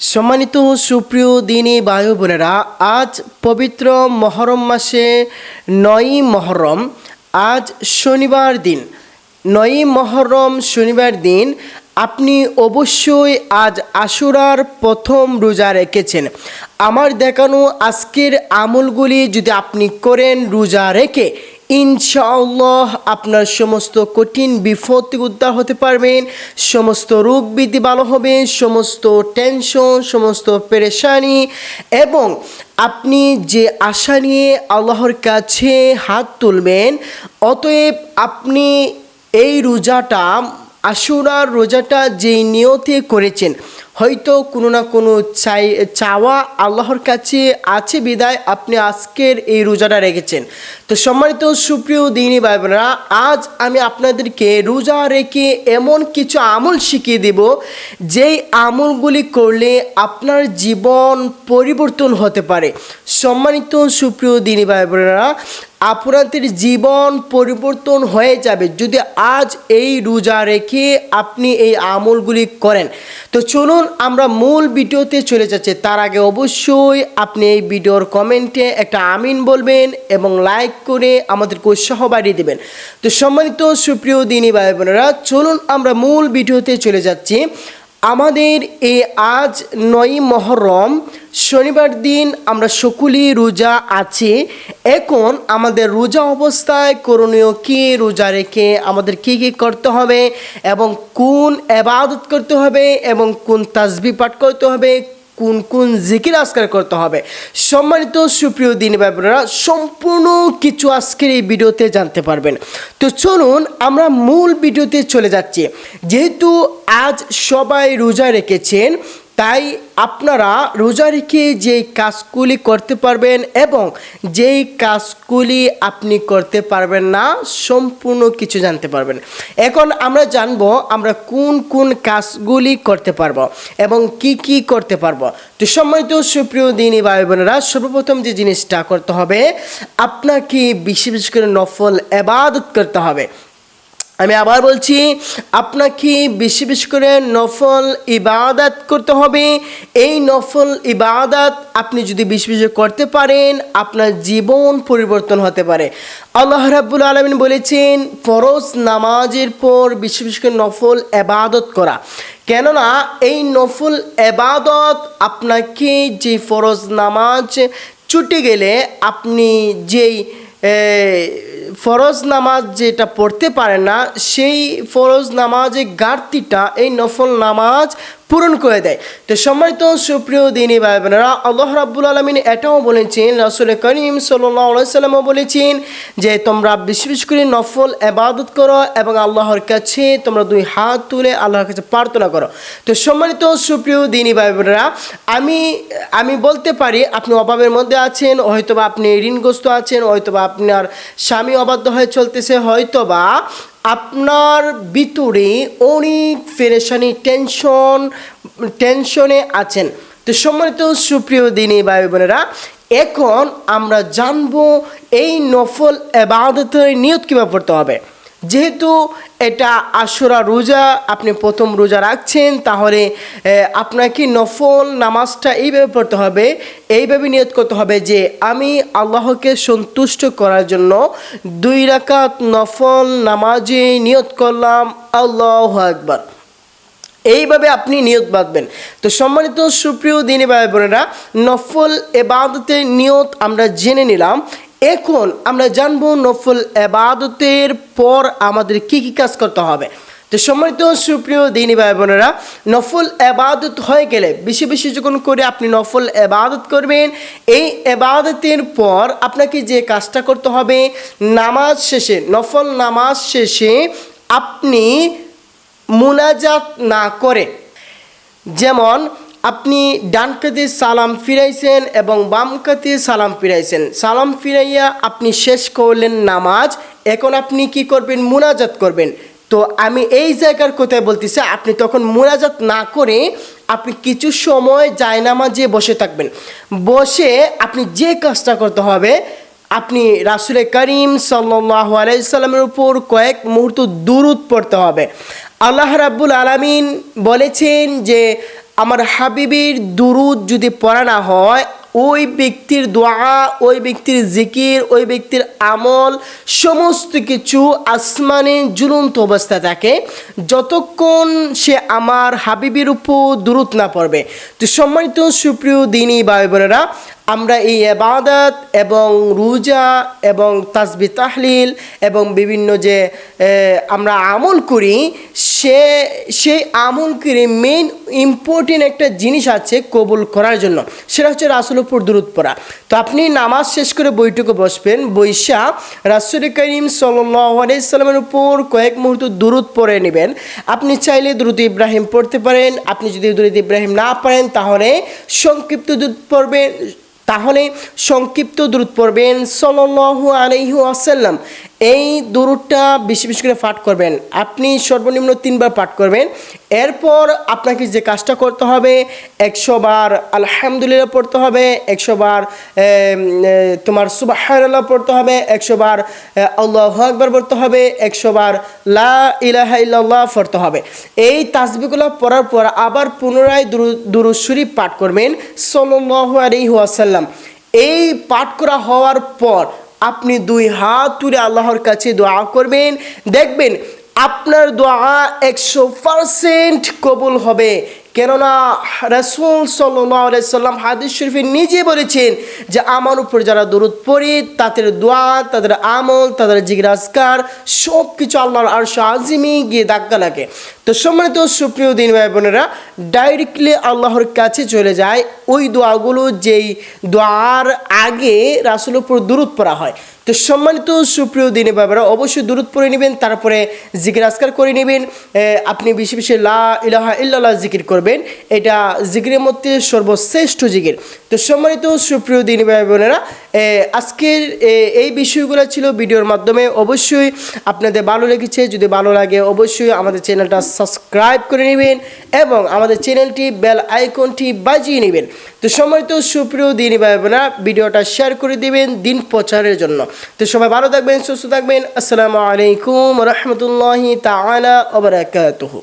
সম্মানিত সুপ্রিয় দিনী বায়ু বোনেরা, আজ পবিত্র মহরম মাসে নয়ই মহরম, আজ শনিবার দিন। নয়ই মহরম শনিবার দিন আপনি অবশ্যই আজ আশুরার প্রথম রোজা রেখেছেন। আমার দেখানো আজকের আমলগুলি যদি আপনি করেন রোজা রেখে ইনশাআল্লাহ আপনার সমস্ত কঠিন বিপদ উদ্ধার হতে পারবেন সমস্ত রোগ বৃদ্ধি ভালো হবে, সমস্ত টেনশন সমস্ত পেরেশানি এবং আপনি যে আশা নিয়ে আল্লাহর কাছে হাত তুলবেন, অতএব আপনি এই রোজাটা, আশুরার রোজাটা যেই নিয়তে করেছেন হয়তো কোনো না কোনো চাই, চাওয়া আল্লাহর কাছে আছে বিদায়, আপনি আজকের এই রোজাটা রেখেছেন। তো সম্মানিত সুপ্রিয় দিনী ভাই বোনেরা আজ আমি আপনাদেরকে রোজা রেখে এমন কিছু আমল শিখিয়ে দেব, যেই আমলগুলি করলে আপনার জীবন পরিবর্তন হতে পারে। সম্মানিত সুপ্রিয় দিনী ভাই বোনেরা, আপনাদের জীবন পরিবর্তন হয়ে যাবে যদি আজ এই রোজা রেখে আপনি এই আমলগুলি করেন। তো চলুন আমরা মূল ভিডিওতে চলে যাচ্ছি। তার আগে অবশ্যই আপনি এই ভিডিওর কমেন্টে একটা আমিন বলবেন এবং লাইক করে আমাদেরকে উৎসাহ বাড়িয়ে দেবেন। তো সম্মানিত সুপ্রিয় দিনী ভাই বোনেরা, চলুন আমরা মূল ভিডিওতে চলে যাচ্ছি। আমাদের এ আজ নয় মহরম, শনিবার দিন আমরা সকলেই রোজা আছে। এখন আমাদের রোজা অবস্থায় করণীয় কী? রোজা রেখে আমাদের কী কী করতে হবে এবং কোন এবাদত করতে হবে এবং কোন তাজবি পাঠ করতে হবে কোন কোন জিকির আজকার করতে হবে। সম্মানিত সুপ্রিয় দিন ব্যাপারা সম্পূর্ণ কিছু আজকের এই ভিডিওতে জানতে পারবেন। তো চলুন আমরা মূল ভিডিওতে চলে যাচ্ছি। যেহেতু আজ সবাই রোজা রেখেছেন তাই আপনারা রোজা রেখে যেই কাজগুলি করতে পারবেন এবং যেই কাজগুলি আপনি করতে পারবেন না, সম্পূর্ণ কিছু জানতে পারবেন। এখন আমরা জানব আমরা কোন কোন কাজগুলি করতে পারব এবং কি কি করতে পারব। তো সম্মানিত সুপ্রিয় দিনী ভাই বোনেরা, সর্বপ্রথম যে জিনিসটা করতে হবে, আপনাকে বিশেষ বেশি করে নফল এবাদত করতে হবে। আমি আবার বলছি, আপনাকে বেশি বেশি করে নফল ইবাদত করতে হবে। এই নফল ইবাদত আপনি যদি বেশি বেশি করতে পারেন, আপনার জীবন পরিবর্তন হতে পারে। আল্লাহ রাব্বুল আলমিন বলেছেন, ফরজ নামাজের পর বেশি বেশি করে নফল এবাদত করা। কেননা, এই নফল এবাদত আপনাকে যে ফরজ নামাজ ছুটে গেলে, আপনি যেই ফরজ নামাজ যেটা পড়তে পারে না সেই ফরজ নামাজে ঘাটতিটা এই নফল নামাজ পূরণ করে দেয়। তো সম্মানিত সুপ্রিয় দিনী ভাই বোনেরা আল্লাহ রাব্বুল আলমিন এটাও বলেছেন, রাসুল করিম সাল্লামও বলেছেন যে, তোমরা বেশি বেশি করে নফল এবাদত করো এবং আল্লাহর কাছে তোমরা দুই হাত তুলে আল্লাহর কাছে প্রার্থনা করো। তো সম্মানিত সুপ্রিয় দিনী ভাই বোনেরা আমি আমি বলতে পারি আপনি অভাবের মধ্যে আছেন, হয়তোবা আপনি ঋণগ্রস্ত আছেন, হয়তোবা আপনার স্বামী অবাধ্য হয়ে চলতেছে, হয়তোবা আপনার ভিতরে অনেক ফেরেশানি টেনশন, টেনশনে আছেন। তো সম্মানিত সুপ্রিয় দিনী ভাই বোনেরা, এখন আমরা জানব এই নফল এবাদতের নিয়ত কীভাবে পড়তে হবে। যেহেতু এটা আশুরা রোজা, আপনি প্রথম রোজা রাখছেন, তাহলে আপনাকে নফল নামাজটা এইভাবে পড়তে হবে, এইভাবে নিয়ত করতে হবে যে আমি আল্লাহকে সন্তুষ্ট করার জন্য দুই রাকাত নফল নামাজে নিয়ত করলাম, আল্লাহ আকবার। এইভাবে আপনি নিয়ত বাঁধবেন। তো সম্মানিত সুপ্রিয় দিনী ভাই বোনেরা নফল এবাদতের নিয়ত আমরা জেনে নিলাম। এখন আমরা জানব নফল এবাদতের পর আমাদের কি কি কাজ করতে হবে। তো সম্মানিত সুপ্রিয় দিনী ভাই বোনেরা, নফল এবাদত হয়ে গেলে বেশি বেশি যখন করে আপনি নফল এবাদত করবেন, এই এবাদতের পর আপনাকে যে কাজটা করতে হবে, নামাজ শেষে, নফল নামাজ শেষে আপনি মুনাজাত না করে, যেমন আপনি ডান কাতে সালাম ফিরাইছেন এবং বাম কাতে সালাম ফিরাইছেন। সালাম ফিরাইয়া আপনি শেষ করলেন নামাজ। এখন আপনি কি করবেন? মুনাজাত করবেন। তো আমি এই জায়গার কোথায় বলতেছি, আপনি তখন মুনাজাত না করে আপনি কিছু সময় জায়নামাজে বসে থাকবেন। বসে আপনি যে কাজটা করতে হবে, আপনি রাসুলে করিম সাল্লাহ আলাইসাল্লামের উপর কয়েক মুহূর্ত দূরত পড়তে হবে। আল্লাহ রাব্বুল আলামিন বলেছেন যে আমার হাবিবের দুরুদ যদি পড়া না হয়, ওই ব্যক্তির দোয়া, ওই ব্যক্তির জিকির, ওই ব্যক্তির আমল, সমস্ত কিছু আসমানে জুলন্ত অবস্থায় থাকে। যতক্ষণ সে আমার হাবিবের উপর দূরত না পড়বে। তো সম্মানিত সুপ্রিয় দিনী ভাই বোনেরা আমরা এই এবাদত এবং রোজা এবং তাসবি তাহলিল এবং বিভিন্ন যে আমরা আমল করি, সে, সেই আমল করে মেইন ইম্পর্টেন্ট একটা জিনিস আছে কবুল করার জন্য। সেটা হচ্ছে রাসুল উপর দূরত পড়া। তো আপনি নামাজ শেষ করে বইটুকু বসবেন বৈশা রাসুল করিম সাল্লামের উপর কয়েক মুহূর্ত দূরত পড়ে নেবেন। আপনি চাইলে দ্রুত ইব্রাহিম পড়তে পারেন, আপনি যদি দ্রুত ইব্রাহিম না পারেন তাহলে সংক্ষিপ্ত দূত পড়বেন। তাহলে সংক্ষিপ্ত দ্রুত পড়বেন সল্লাহ আলাইহু আসাল্লাম এই দূরটা বেশি বেশি করে পাঠ করবেন। আপনি সর্বনিম্ন তিনবার পাঠ করবেন। এরপর আপনাকে যে কাজটা করতে হবে, একশো বার আলহামদুলিল্লাহ পড়তে হবে, একশো বার তোমার সুবাহ পড়তে হবে, একশো বার আল্লাহ আকবার পড়তে হবে, একশো বার লা পড়তে হবে। এই তাসবিগুলো পড়ার পর আবার পুনরায় দুরুদ শরীফ পাঠ করবেন সল্লাহ আলাইহি ওয়াসাল্লাম। এই পাঠ করা হওয়ার পর আপনি দুই হাত তুলে আল্লাহর কাছে দোয়া করবেন। দেখবেন আপনার দোয়া একশো পারসেন্ট কবুল হবে। কেননা রাসুল সাল্লাম হাদিস শরীফে নিজে বলেছেন যে আমার উপর যারা দরুদ পড়ে, তাদের দোয়া, তাদের আমল, তাদের জিজ্ঞাসকার সব কিছু আল্লাহর আর আজিমি গিয়ে দাগ্গা লাগে। তো সম্মানিত সুপ্রিয় দিন ভাই বোনেরা ডাইরেক্টলি আল্লাহর কাছে চলে যায় ওই দোয়াগুলো যেই দোয়ার আগে রাসুল উপর দূরত পড়া হয়। তো সম্মানিত সুপ্রিয় দিনে বাবারা অবশ্যই দূরত পড়ে নেবেন, তারপরে জিকির আসকার করে নেবেন আপনি বেশি বেশি লা ইলাহা ইল্লাল্লাহ জিকির করবেন। এটা জিকিরের মধ্যে সর্বশ্রেষ্ঠ জিকির। তো সম্মানিত সুপ্রিয় দিনী ভাই বোনেরা আজকের এই বিষয়গুলো ছিল ভিডিওর মাধ্যমে। অবশ্যই আপনাদের ভালো লেগেছে, যদি ভালো লাগে অবশ্যই আমাদের চ্যানেলটা সাবস্ক্রাইব করে নেবেন এবং আমাদের চ্যানেলটি বেল আইকনটি বাজিয়ে নেবেন। তো সম্মানিত সুপ্রিয় দিনী ভাই বোনেরা, ভিডিওটা শেয়ার করে দিবেন দিন প্রচারের জন্য। তো সবাই ভালো থাকবেন, সুস্থ থাকবেন। আসসালামু আলাইকুম রহমতুল্লাহি তাআলা ওয়া বারাকাতুহু।